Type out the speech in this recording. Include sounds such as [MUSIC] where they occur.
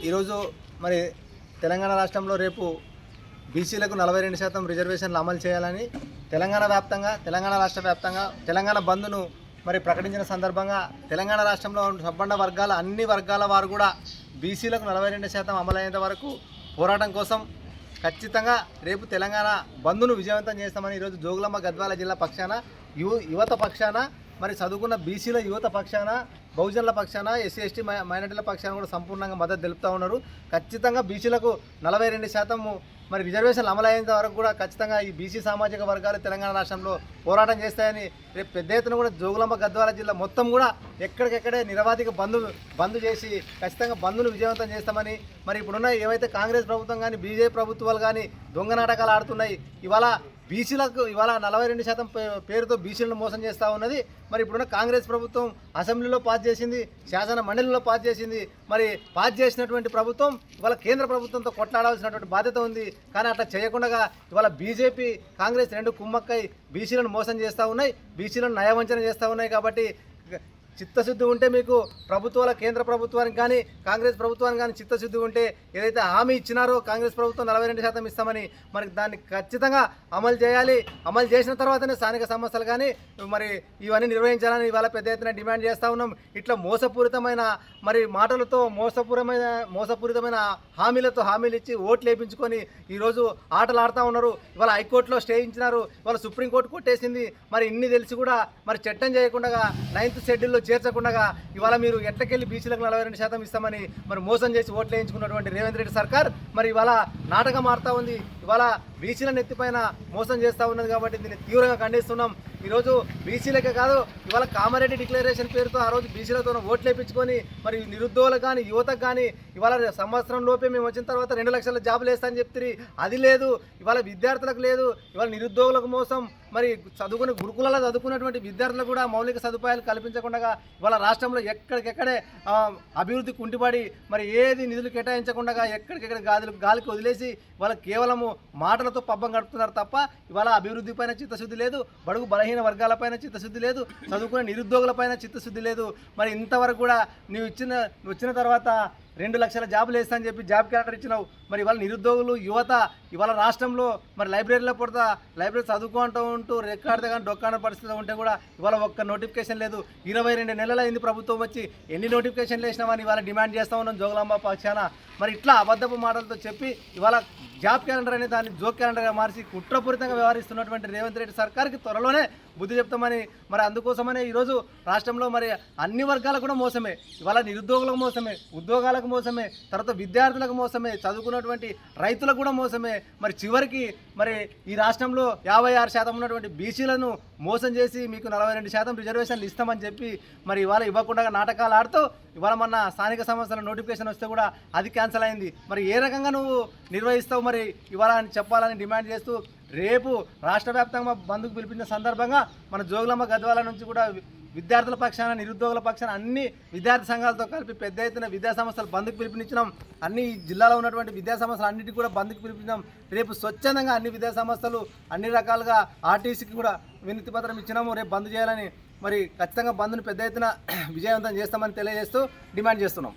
ఈరోజు మరి తెలంగాణ రాష్ట్రంలో రేపు బీసీలకు నలభై రెండు శాతం రిజర్వేషన్లు అమలు చేయాలని తెలంగాణ వ్యాప్తంగా తెలంగాణ రాష్ట్ర వ్యాప్తంగా తెలంగాణ బంద్ను మరి ప్రకటించిన సందర్భంగా తెలంగాణ రాష్ట్రంలో సంబంధ వర్గాల అన్ని వర్గాల వారు కూడా బీసీలకు నలభై రెండు శాతం అమలయ్యేంత వరకు పోరాటం కోసం ఖచ్చితంగా రేపు తెలంగాణ బంద్ను విజయవంతం చేస్తామని ఈరోజు జోగులమ్మ గద్వాల జిల్లా పక్షాన యు యువత పక్షాన మరి చదువుకున్న బీసీల యువత పక్షాన బహుజనుల పక్షాన ఎస్సీ ఎస్టీ మైనార్టీల పక్షాన కూడా సంపూర్ణంగా మద్దతు తెలుపుతూ ఉన్నారు. ఖచ్చితంగా బీసీలకు నలభై రెండు శాతము మరి రిజర్వేషన్లు అమలయ్యేంత వరకు కూడా ఖచ్చితంగా ఈ బీసీ సామాజిక వర్గాలు తెలంగాణ రాష్ట్రంలో పోరాటం చేస్తాయని రేపు పెద్ద ఎత్తున కూడా జోగులాంబ గద్వాల జిల్లా మొత్తం కూడా ఎక్కడికెక్కడే నిరవాధిక బంద్ బంద్ చేసి ఖచ్చితంగా బంద్ను విజయవంతం చేస్తామని మరి ఇప్పుడున్న ఏవైతే కాంగ్రెస్ ప్రభుత్వం కానీ బీజేపీ ప్రభుత్వాలు కానీ దొంగ నాటకాలు ఆడుతున్నాయి ఇవాళ బీసీలకు ఇవాళ నలభై రెండు శాతం పే- పేరుతో బీసీలను మోసం చేస్తూ ఉన్నది. మరి ఇప్పుడున్న కాంగ్రెస్ ప్రభుత్వం అసెంబ్లీలో పాస్ చేసింది శాసన మండలిలో పాస్ చేసింది. మరి పాస్ చేసినటువంటి ప్రభుత్వం ఇవాళ కేంద్ర ప్రభుత్వంతో కొట్లాడాల్సినటువంటి బాధ్యత ఉంది. కానీ అట్లా చేయకుండా ఇవాళ బీజేపీ కాంగ్రెస్ రెండు కుమ్మక్కై బీసీలను మోసం చేస్తూ ఉన్నాయి. బీసీలను నయవంచన చేస్తూ ఉన్నాయి కాబట్టి చిత్తశుద్ధి ఉంటే మీకు ప్రభుత్వాల కేంద్ర ప్రభుత్వానికి కానీ కాంగ్రెస్ ప్రభుత్వానికి కానీ చిత్తశుద్ధి ఉంటే ఏదైతే హామీ ఇచ్చినారో కాంగ్రెస్ ప్రభుత్వం నలభై రెండు శాతం ఇస్తామని మనకి దాన్ని ఖచ్చితంగా అమలు చేయాలి. అమలు చేసిన తర్వాతనే స్థానిక సమస్యలు కానీ మరి ఇవన్నీ నిర్వహించాలని ఇవాళ పెద్ద ఎత్తున డిమాండ్ చేస్తూ ఉన్నాం. ఇట్లా మోసపూరితమైన మరి మాటలతో మోసపూరమైన మోసపూరితమైన హామీలతో హామీలు ఇచ్చి ఓట్లు వేయించుకొని ఈరోజు ఆటలు ఆడుతూ ఉన్నారు. ఇవాళ హైకోర్టులో స్టే ఇచ్చినారు. ఇవాళ సుప్రీంకోర్టు కొట్టేసింది. మరి ఇన్ని తెలిసి కూడా మరి చట్టం చేయకుండా నైన్త్ షెడ్యూల్లో చేర్చకుండా ఇవాళ మీరు ఎట్లకెళ్ళి బీచ్లకు నలభై రెండు శాతం ఇస్తామని మరి మోసం చేసి ఓట్లు వేయించుకున్నటువంటి రేవంత్ రెడ్డి సర్కార్ మరి ఇవాళ నాటకం ఆడుతూ ఉంది. ఇవాళ బీసీల నెత్తిపైన మోసం చేస్తూ ఉన్నది కాబట్టి దీన్ని తీవ్రంగా ఖండిస్తున్నాం. ఈరోజు బీసీలకే కాదు ఇవాళ కామారెడ్డి డిక్లరేషన్ పేరుతో ఆ రోజు బీసీలతో ఓట్లు వేయించుకొని మరి నిరుద్యోగులకు కానీ యువతకు కానీ ఇవాళ సంవత్సరం లోపే మేము వచ్చిన తర్వాత రెండు లక్షల జాబులు వేస్తా అని అది లేదు ఇవాళ విద్యార్థులకు లేదు ఇవాళ నిరుద్యోగులకు మోసం. మరి చదువుకునే గురుకులలో చదువుకున్నటువంటి విద్యార్థులు కూడా మౌలిక సదుపాయాలు కల్పించకుండా ఇవాళ రాష్ట్రంలో ఎక్కడికెక్కడే అభివృద్ధి కుంటిపడి మరి ఏది నిధులు కేటాయించకుండా ఎక్కడికెక్కడ గాదులు గాలికి వదిలేసి ఇవాళ కేవలము మాటలతో పబ్బం గడుపుతున్నారు తప్ప ఇవాళ అభివృద్ధి పైన చిత్తశుద్ధి లేదు బడుగు బలహీన వర్గాలపైన చిత్తశుద్ధి లేదు చదువుకునే నిరుద్యోగులపైన చిత్తశుద్ధి లేదు. మరి ఇంతవరకు కూడా నీవు ఇచ్చిన వచ్చిన తర్వాత రెండు లక్షల జాబులు వేస్తా అని చెప్పి జాబ్ క్యాలెండర్ ఇచ్చినావు. మరి ఇవాళ నిరుద్యోగులు యువత ఇవాళ రాష్ట్రంలో మరి లైబ్రరీలో పుడతా లైబ్రరీ చదువుకుంటూ ఉంటూ రెక్కాడితే కానీ డొక్కాడ పరిస్థితి ఉంటే కూడా ఇవాళ ఒక్క నోటిఫికేషన్ లేదు. ఇరవై రెండు నెలల అయింది ప్రభుత్వం వచ్చి. ఎన్ని నోటిఫికేషన్లు వేసినామని ఇవాళ డిమాండ్ చేస్తూ ఉన్నాం జోగులాంబ పక్షాన. మరి ఇట్లా అబద్ధపు మాటలతో చెప్పి ఇవాళ జాబ్ క్యాలెండర్ అనే దాన్ని జోక్ క్యాలెండర్గా మార్చి కుట్రపూరితంగా వ్యవహరిస్తున్నటువంటి రేవంత్ రెడ్డి సర్కార్కి త్వరలోనే బుద్ధి చెప్తామని మరి అందుకోసమనే ఈరోజు రాష్ట్రంలో మరి అన్ని వర్గాలకు కూడా మోసమే. ఇవాళ నిరుద్యోగులకు మోసమే ఉద్యోగాలకు మోసమే తర్వాత విద్యార్థులకు మోసమే చదువుకున్నటువంటి రైతులకు కూడా మోసమే. మరి చివరికి మరి ఈ రాష్ట్రంలో యాభై ఆరు శాతం ఉన్నటువంటి బీసీలను మోసం చేసి మీకు నలభై రెండు శాతం రిజర్వేషన్లు ఇస్తామని చెప్పి మరి ఇవాళ ఇవ్వకుండా నాటకాలు ఆడుతూ ఇవాళ మొన్న స్థానిక సంస్థల నోటిఫికేషన్ వస్తే కూడా అది క్యాన్సిల్ అయింది. మరి ఏ రకంగా నువ్వు నిర్వహిస్తావు మరి ఇవాళ అని చెప్పాలని డిమాండ్ చేస్తూ రేపు రాష్ట్ర వ్యాప్తంగా బంధుకు పిలిపించిన సందర్భంగా మన జోగులమ్మ గద్వాల నుంచి కూడా విద్యార్థుల పక్షాన నిరుద్యోగుల పక్షాన అన్ని విద్యార్థి సంఘాలతో కలిపి పెద్ద ఎత్తున విద్యా సంస్థలు బంద్కు పిలిపించినాం. అన్ని జిల్లాలో ఉన్నటువంటి విద్యా సంస్థలు అన్నిటికీ కూడా బంద్కు పిలిపించినాం. రేపు స్వచ్ఛందంగా అన్ని విద్యా సంస్థలు అన్ని రకాలుగా ఆర్టీసీకి కూడా వినతి పత్రం ఇచ్చినాము. రేపు బంద్ చేయాలని మరి ఖచ్చితంగా బంద్ను పెద్ద ఎత్తున [CLEARS THROAT] విజయవంతం చేస్తామని తెలియజేస్తూ డిమాండ్ చేస్తున్నాం.